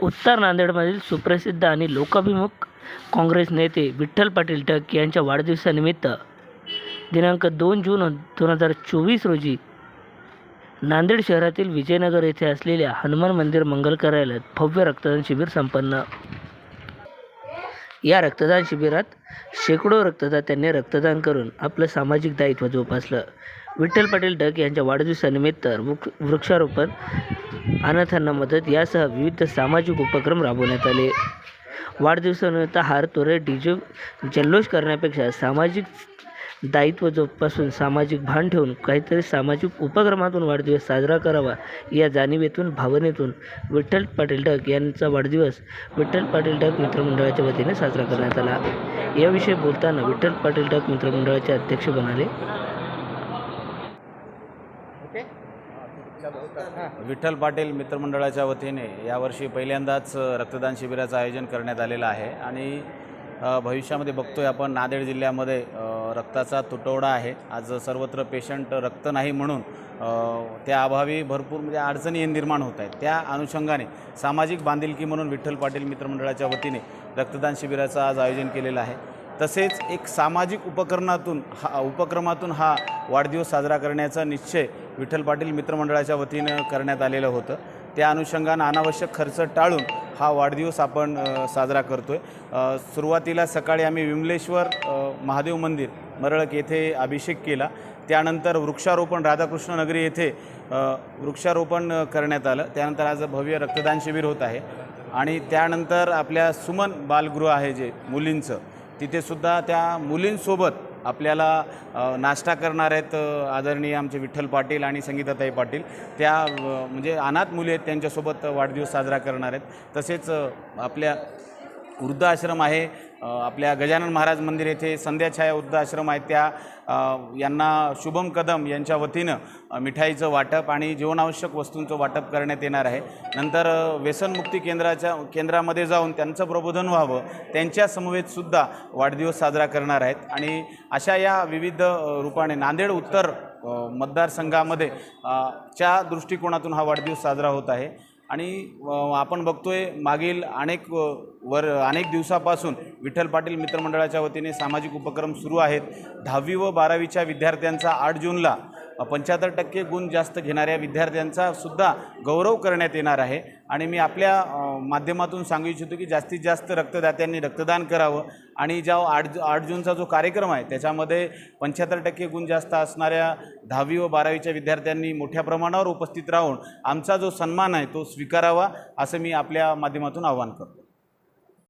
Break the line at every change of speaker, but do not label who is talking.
उत्तर नांदेडमधील सुप्रसिद्ध आणि लोकाभिमुख काँग्रेस नेते विठ्ठल पाटील टक यांच्या वाढदिवसानिमित्त दिनांक दोन जून दोन हजार चोवीस रोजी नांदेड शहरातील विजयनगर येथे असलेल्या हनुमान मंदिर मंगल कार्यालयात भव्य रक्तदान शिबिर संपन्न. या रक्तदान शिबिरात शेकडो रक्तदात्यांनी रक्तदान करून आपलं सामाजिक दायित्व जोपासलं. विठ्ठल पाटील डक यांच्या वाढदिवसानिमित्त वृक्ष वृक्षारोपण अनाथांना मदत यासह विविध सामाजिक उपक्रम राबवण्यात आले. वाढदिवसानिमित्त हार तोरे डीजे जल्लोष करण्यापेक्षा सामाजिक दायित्व जोपासून सामाजिक भान ठेवून काहीतरी सामाजिक उपक्रमातून वाढदिवस साजरा करावा या जाणीवेतून भावनेतून विठ्ठल पाटील डक यांचा वाढदिवस विठ्ठल पाटील डक मित्रमंडळाच्या वतीने साजरा करण्यात आला. याविषयी बोलताना विठ्ठल पाटील डक मित्रमंडळाचे अध्यक्ष म्हणाले
विठ्ठल पाटील मित्रमंडळाच्या वतीने यावर्षी पहिल्यांदाच रक्तदान शिबिराचं आयोजन करण्यात आलेलं आहे आणि भविष्यामध्ये बघतोय आपण नांदेड जिल्ह्यामध्ये रक्ताचा तुटवडा आहे. आज सर्वत्र पेशंट रक्त नाही म्हणून त्या अभावी भरपूर म्हणजे अडचणी निर्माण होत आहेत. त्या अनुषंगाने सामाजिक बांधिलकी म्हणून विठ्ठल पाटील मित्रमंडळाच्या वतीने रक्तदान शिबिराचं आज आयोजन केलेलं आहे. तसेच एक सामाजिक उपकरणातून हा उपक्रमातून हा वाढदिवस साजरा करण्याचा निश्चय विठ्ठल पाटील मित्रमंडळाच्या वतीनं करण्यात आलेलं होतं. त्या अनुषंगानं अनावश्यक खर्च टाळून हा वाढदिवस आपण साजरा करतो आहे सुरुवातीला सकाळी आम्ही विमलेश्वर महादेव मंदिर मरळक येथे अभिषेक केला. त्यानंतर वृक्षारोपण राधाकृष्ण नगरी येथे वृक्षारोपण करण्यात आलं. त्यानंतर आज भव्य रक्तदान शिबिर होत आहे. आणि त्यानंतर आपल्या सुमन बालगृह आहे जे मुलींचं. तिथेसुद्धा त्या मुलींसोबत आपल्याला नाश्ता करणार आहेत आदरणीय आमचे विठ्ठल पाटील आणि संगीताताई पाटील. त्या म्हणजे अनाथ मुली आहेत त्यांच्यासोबत वाढदिवस साजरा करणार आहेत. तसेच आपल्या वृद्धाश्रम आहे. आपल्या गजानन महाराज मंदिर येथे संध्याछाया वृद्धाश्रम आहे त्या. यांना शुभम कदम यांच्या वतीनं मिठाईचं वाटप आणि जीवनावश्यक वस्तूंचं वाटप करण्यात येणार आहे. नंतर व्यसनमुक्ती केंद्राच्या केंद्रामध्ये जाऊन त्यांचं प्रबोधन व्हावं त्यांच्या समवेतसुद्धा वाढदिवस साजरा करणार आहेत. आणि अशा या विविध रूपाने नांदेड उत्तर मतदारसंघामध्ये च्या दृष्टिकोनातून हा वाढदिवस साजरा होत आहे. आणि आपण बघतोय मागील अनेक वर अनेक दिवसापासून विठ्ठल पाटील मित्रमंडळाच्या वतीने सामाजिक उपक्रम सुरू आहेत. दहावी व बारावीच्या विद्यार्थ्यांचा आठ जूनला पंच्याहत्तर टक्के गुण जास्त घेणाऱ्या विद्यार्थ्यांचा सुद्धा गौरव करण्यात येणार आहे. आणि मी आपल्या माध्यमातून सांगू इच्छितो की जास्तीत जास्त रक्तदात्यांनी रक्तदान करावं. आणि ज्या आठ आठ जूनचा जो कार्यक्रम आहे त्याच्यामध्ये पंच्याहत्तर टक्के गुण जास्त असणाऱ्या दहावी व बारावीच्या विद्यार्थ्यांनी मोठ्या प्रमाणावर उपस्थित राहून आमचा जो सन्मान आहे तो स्वीकारावा असं मी आपल्या माध्यमातून आवाहन करतो.